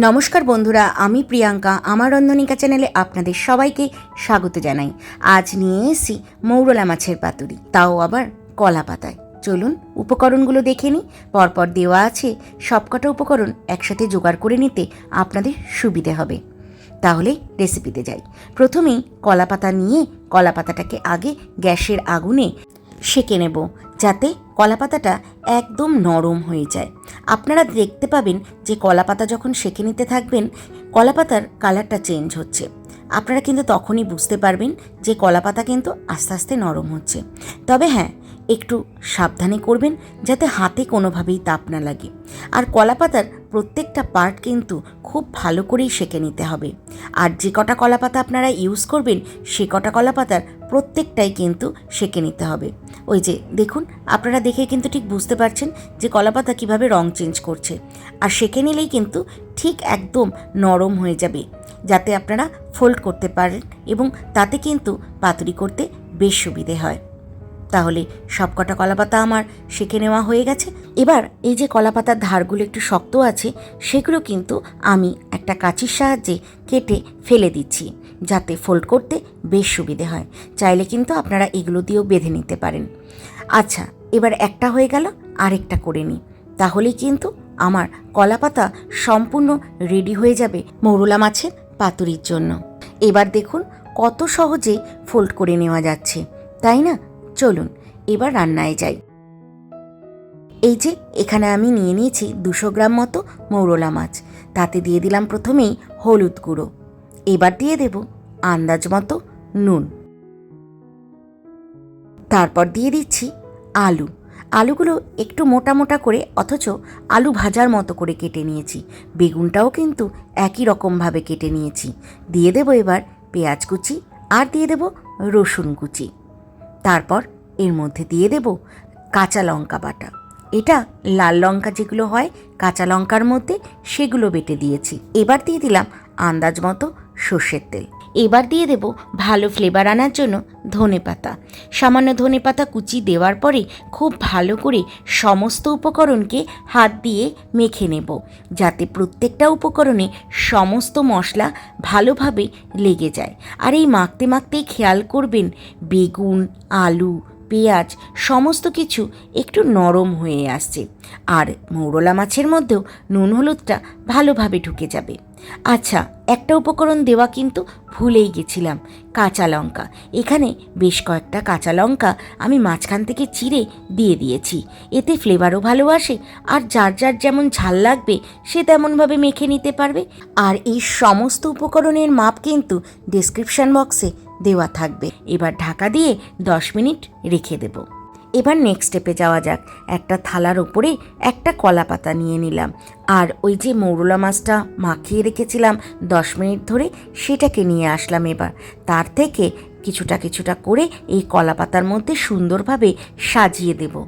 নমস্কার বন্ধুরা, আমি প্রিয়াঙ্কা। আমার রন্ধনিকা চ্যানেলে আপনাদের সবাইকে স্বাগত জানাই। আজ নিয়ে এসি মৌরলা মাছের পাতুরি, তাও আবার কলা পাতায়। চলুন উপকরণগুলো দেখে নিই। পরপর দেওয়া আছে সবকটা উপকরণ একসাথে জোগাড় করে নিতে আপনাদের সুবিধে হবে। তাহলে রেসিপিতে যাই। প্রথমেই কলা পাতা নিয়ে কলা পাতাটাকে আগে গ্যাসের আগুনে সেঁকে নেব। যাতে কলা পাতাটা একদম নরম হয়ে যায়। আপনারা দেখতে পাবেন যে কলা পাতা যখন সেঁকে নিতে থাকবেন কলা পাতার কালারটা চেঞ্জ হচ্ছে। আপনারা কিন্তু তখনই বুঝতে পারবেন যে কলা পাতা কিন্তু আস্তে আস্তে নরম হচ্ছে। তবে হ্যাঁ একটু সাবধানে করবেন যাতে হাতে কোনোভাবেই তাপ না লাগে। আর কলা পাতার প্রত্যেকটা পার্ট কিন্তু খুব ভালো করেই সেঁকে নিতে হবে। আর যে কটা কলা পাতা আপনারা ইউজ করবেন, সে কটা কলা পাতার প্রত্যেকটাই কিন্তু সেঁকে নিতে হবে। ওই যে, দেখুন, আপনারা দেখে কিন্তু ঠিক বুঝতে পারছেন যে কলা পাতা কীভাবে রং চেঞ্জ করছে। আর সেঁকে নিলেই কিন্তু ঠিক একদম নরম হয়ে যাবে, যাতে আপনারা ফোল্ড করতে পারেন এবং তাতে কিন্তু পাতুরি করতে বেশ সুবিধে হয়। তাহলে সবকটা কলাপাতা আমার সেঁকে নেওয়া হয়ে গেছে। এবার এই যে কলাপাতার ধারগুলো একটু শক্ত আছে, সেগুলো কিন্তু আমি একটা কাঁচির সাহায্যে কেটে ফেলে দিচ্ছি, যাতে ফোল্ড করতে বেশ সুবিধে হয়। চাইলে কিন্তু আপনারা এগুলো দিয়েও বেঁধে নিতে পারেন। আচ্ছা এবার একটা হয়ে গেল, আরেকটা করে নিই। তাহলেই কিন্তু আমার কলাপাতা সম্পূর্ণ রেডি হয়ে যাবে মৌরলা মাছের পাতুরির জন্য। এবার দেখুন কত সহজে ফোল্ড করে নেওয়া যাচ্ছে, তাই না? চলুন, এবার রান্নায় যাই। এই যে, এখানে আমি নিয়ে নিয়েছি দুশো গ্রাম মতো মৌরলা মাছ। তাতে দিয়ে দিলাম প্রথমেই হলুদ গুঁড়ো। এবার দিয়ে দেব আন্দাজ মতো নুন। তারপর দিয়ে দিচ্ছি আলু। আলুগুলো একটু মোটা মোটা করে, অথচ আলু ভাজার মতো করে কেটে নিয়েছি। বেগুনটাও কিন্তু একই রকমভাবে কেটে নিয়েছি। দিয়ে দেবো এবার পেঁয়াজ কুচি, আর দিয়ে দেবো রসুন কুচি। তারপর এর মধ্যে দিয়ে দেব কাঁচা লঙ্কা বাটা। এটা লাল লঙ্কা যেগুলো হয়, কাঁচা লঙ্কার মধ্যে সেগুলো বেটে দিয়েছি। এবার দিয়ে দিলাম আন্দাজ মতো সর্ষের তেল। এবার দিয়ে দেব ভালো ফ্লেভার আনার জন্য ধনে পাতা। সামান্য ধনে পাতা কুচি দেওয়ার পরে খুব ভালো করে সমস্ত উপকরণকে হাত দিয়ে মেখে নেব, যাতে প্রত্যেকটা উপকরণে সমস্ত মশলা ভালোভাবে লেগে যায়। আর এই মাখতে মাখতেই খেয়াল করবেন, বেগুন, আলু, পেঁয়াজ সমস্ত কিছু একটু নরম হয়ে আসছে। আর মৌরলা মাছের মধ্যেও নুন হলুদটা ভালোভাবে ঢুকে যাবে। আচ্ছা একটা উপকরণ দেওয়া কিন্তু ভুলেই গেছিলাম, কাঁচা লঙ্কা। এখানে বেশ কয়েকটা কাঁচা লঙ্কা আমি মাঝখান থেকে চিড়ে দিয়ে দিয়েছি। এতে ফ্লেভারও ভালো আসে, আর যার যার যেমন ঝাল লাগবে, সে তেমনভাবে মেখে নিতে পারবে। আর এই সমস্ত উপকরণের মাপ কিন্তু ডিসক্রিপশন বক্সে দেওয়া থাকবে। এবার ঢাকা দিয়ে দশ মিনিট রেখে দেব। এবার নেক্সট স্টেপে যাওয়া যাক। একটা থালার ওপরে একটা কলা পাতা নিয়ে নিলাম। আর ওই যে মৌরলা মাছটা মাখিয়ে রেখেছিলাম দশ মিনিট ধরে, সেটাকে নিয়ে আসলাম এবার। তার থেকে কিছুটা কিছুটা করে এই কলা পাতার মধ্যে সুন্দরভাবে সাজিয়ে দেব।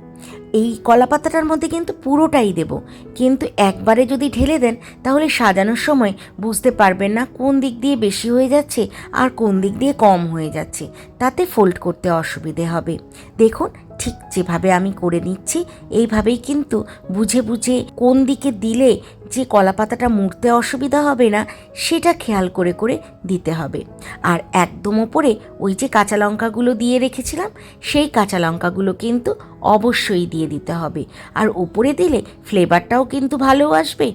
এই কলা পাতাটার মধ্যে কিন্তু পুরোটাই দেব। কিন্তু একবারে যদি ঢেলে দেন, তাহলে সাজানোর সময় বুঝতে পারবেন না কোন দিক দিয়ে বেশি হয়ে যাচ্ছে আর কোন দিক দিয়ে কম হয়ে যাচ্ছে। তাতে ফোল্ড করতে অসুবিধে হবে। দেখুন ঠিক যেভাবে আমি করে নিচ্ছি, এইভাবেই কিন্তু বুঝে বুঝে কোন দিকে দিলে যে কলা পাতাটা মুড়তে অসুবিধা হবে না, সেটা খেয়াল করে করে দিতে হবে। আর একদম ওপরে ওই যে কাঁচা লঙ্কাগুলো দিয়ে রেখেছিলাম, সেই কাঁচা লঙ্কাগুলো কিন্তু অবশ্যই দিয়ে দিতে হবে। আর উপরে দিলে ফ্লেভারটাও কিন্তু ভালো আসবে,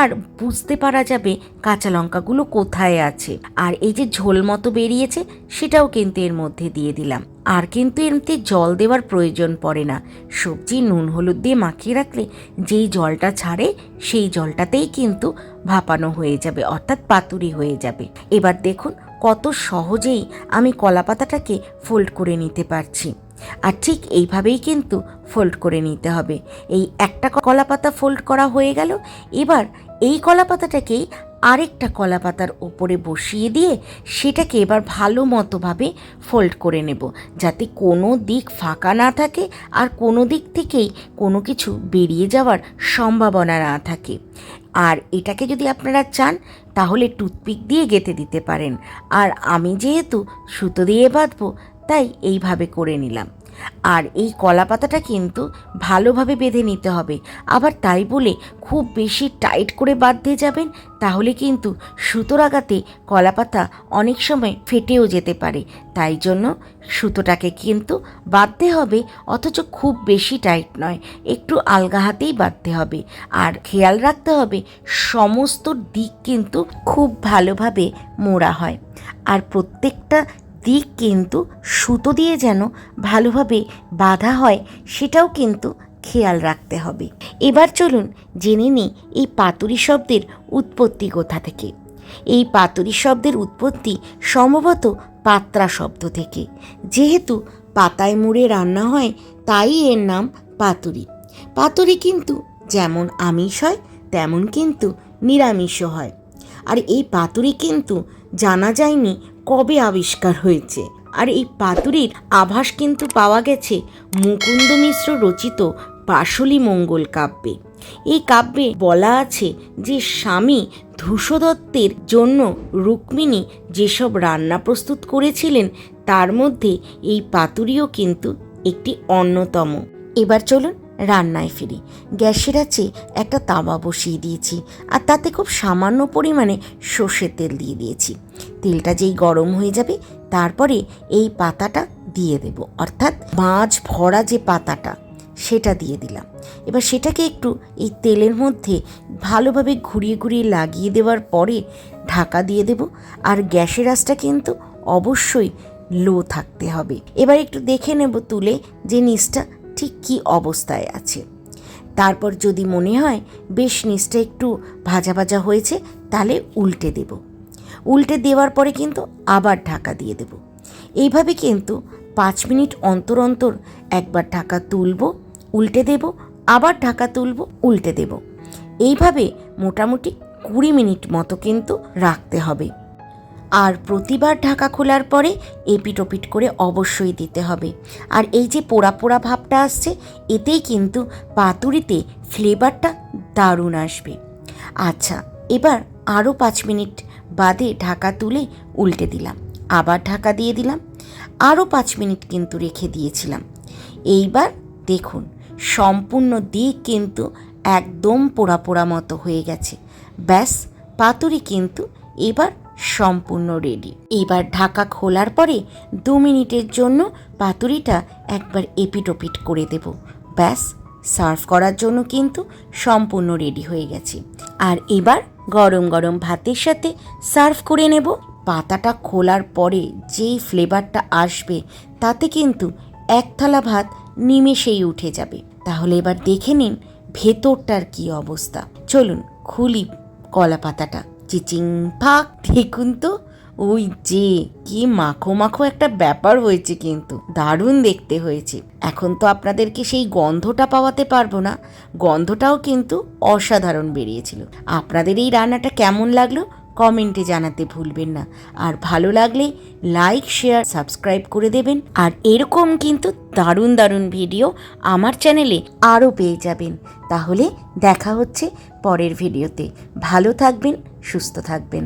আর বুঝতে পারা যাবে কাঁচা লঙ্কাগুলো কোথায় আছে। আর এই যে ঝোল মতো বেরিয়েছে, সেটাও কিন্তু এর মধ্যে দিয়ে দিলাম। আর কিন্তু এমনিতে জল দেওয়ার প্রয়োজন পড়ে না। সবজি, নুন, হলুদ দিয়ে মাখিয়ে রাখলে যেই জলটা ছাড়ে, সেই জলটাতেই কিন্তু ভাপানো হয়ে যাবে, অর্থাৎ পাতুরি হয়ে যাবে। এবার দেখুন কত সহজেই আমি কলা পাতাটাকে ফোল্ড করে নিতে পারছি। আর ঠিক এইভাবেই কিন্তু ফোল্ড করে নিতে হবে। এই একটা কলা পাতা ফোল্ড করা হয়ে গেল। এবার এই কলা পাতাটাকেই আরেকটা কলা পাতার ওপরে বসিয়ে দিয়ে সেটাকে এবার ভালো মতোভাবে ফোল্ড করে নেব। যাতে কোনো দিক ফাঁকা না থাকে আর কোনো দিক থেকেই কোনো কিছু বেরিয়ে যাওয়ার সম্ভাবনা না থাকে। আর এটাকে যদি আপনারা চান, তাহলে টুথপিক দিয়ে গেঁথে দিতে পারেন। আর আমি যেহেতু সুতো দিয়ে বাঁধবো তাই এইভাবে করে নিলাম। আর এই কলা পাতাটা কিন্তু ভালোভাবে বেঁধে নিতে হবে। আবার তাই বলে খুব বেশি টাইট করে বাঁধতে যাবেন, তাহলে কিন্তু সুতোর আগাতে কলা পাতা অনেক সময় ফেটেও যেতে পারে। তাই জন্য সুতোটাকে কিন্তু বাঁধতে হবে, অথচ খুব বেশি টাইট নয়, একটু আলগা হাতেই বাঁধতে হবে। আর খেয়াল রাখতে হবে, সমস্ত দিক কিন্তু খুব ভালোভাবে মোড়া হয়। আর প্রত্যেকটা দিক কিন্তু সুতো দিয়ে যেন ভালোভাবে বাঁধা হয়, সেটাও কিন্তু খেয়াল রাখতে হবে। এবার চলুন জেনে নিই এই পাতুরি শব্দের উৎপত্তি কোথা থেকে। এই পাতুরি শব্দের উৎপত্তি সম্ভবত পাত্রা শব্দ থেকে। যেহেতু পাতায় মুড়ে রান্না হয়, তাই এর নাম পাতুরি। পাতুরি কিন্তু যেমন আমিষ হয়, তেমন কিন্তু নিরামিষও হয়। আর এই পাতুরি কিন্তু জানা যায়নি কবে আবিষ্কার হয়েছে? আর এই পাতুরির আভাস কিন্তু পাওয়া গেছে মুকুন্দ মিশ্র রচিত পাশলি মঙ্গল কাব্যে। এই কাব্যে বলা আছে যে স্বামী ধূসদত্তের জন্য রুক্মিণী যেসব রান্না প্রস্তুত করেছিলেন, তার মধ্যে এই পাতুরিও কিন্তু একটি অন্যতম। এবার চলুন রান্নায় ফিরি। গ্যাসের আছে একটা তাওয়া বসিয়ে দিয়েছি আর তাতে খুব সামান্য পরিমাণে সর্ষের তেল দিয়ে দিয়েছি। তেলটা যেই গরম হয়ে যাবে তারপরে এই পাতাটা দিয়ে দেব। অর্থাৎ মাছ ভরা যে পাতাটা, সেটা দিয়ে দিলাম। এবার সেটাকে একটু এই তেলের মধ্যে ভালোভাবে ঘুরিয়ে ঘুরিয়ে লাগিয়ে দেওয়ার পরে ঢাকা দিয়ে দেব আর গ্যাসের আঁচটা কিন্তু অবশ্যই লো থাকতে হবে। এবার একটু দেখে নেব তুলে যে নিচটা ঠিক কী অবস্থায় আছে? তারপর যদি মনে হয় বেশ নিচটা একটু ভাজা ভাজা হয়েছে, তাহলে উল্টে দেব। উল্টে দেওয়ার পরে কিন্তু আবার ঢাকা দিয়ে দেব। এইভাবে কিন্তু পাঁচ মিনিট অন্তর অন্তর একবার ঢাকা তুলব, উল্টে দেব, আবার ঢাকা তুলব, উল্টে দেব। এইভাবে মোটামুটি কুড়ি মিনিট মতো কিন্তু রাখতে হবে। আর প্রতিবার ঢাকা খোলার পরে এপিটোপিট করে অবশ্যই দিতে হবে। আর এই যে পোড়া পোড়া ভাবটা আসছে, এতেই কিন্তু পাতুরিতে ফ্লেভারটা দারুণ আসবে। আচ্ছা এবার আরও পাঁচ মিনিট বাদে ঢাকা তুলে উল্টে দিলাম। আবার ঢাকা দিয়ে দিলাম। আরও পাঁচ মিনিট কিন্তু রেখে দিয়েছিলাম। এইবার দেখুন, সম্পূর্ণ দিক কিন্তু একদম পোড়া পোড়া মতো হয়ে গেছে। ব্যাস, পাতুরি কিন্তু এবার সম্পূর্ণ রেডি এবার ঢাকা খোলার পরে দু মিনিটের জন্য পাতুরিটা একবার এপিটোপিট করে দেব। ব্যাস, সার্ভ করার জন্য কিন্তু সম্পূর্ণ রেডি হয়ে গেছে। আর এবার গরম গরম ভাতের সাথে সার্ভ করে নেব। পাতাটা খোলার পরে যেই ফ্লেভারটা আসবে, তাতে কিন্তু এক থালা ভাত নিমেষেই উঠে যাবে। তাহলে এবার দেখে নিন ভেতরটার কি অবস্থা। চলুন, খুলি কলা পাতাটা চিচিং ফাক দেখুন তো ওই যে, কি মাখো মাখো একটা ব্যাপার হয়েছে কিন্তু। দারুণ দেখতে হয়েছে। এখন তো আপনাদেরকে সেই গন্ধটা পাওয়াতে পারব না। গন্ধটাও কিন্তু অসাধারণ বেরিয়েছিল। আপনাদের এই রান্নাটা কেমন লাগল? কমেন্টে জানাতে ভুলবেন না। আর ভালো লাগলে লাইক, শেয়ার, সাবস্ক্রাইব করে দেবেন। আর এরকম কিন্তু দারুণ দারুণ ভিডিও আমার চ্যানেলে আরও পেয়ে যাবেন। তাহলে দেখা হচ্ছে পরের ভিডিওতে। ভালো থাকবেন সুস্থ থাকবেন।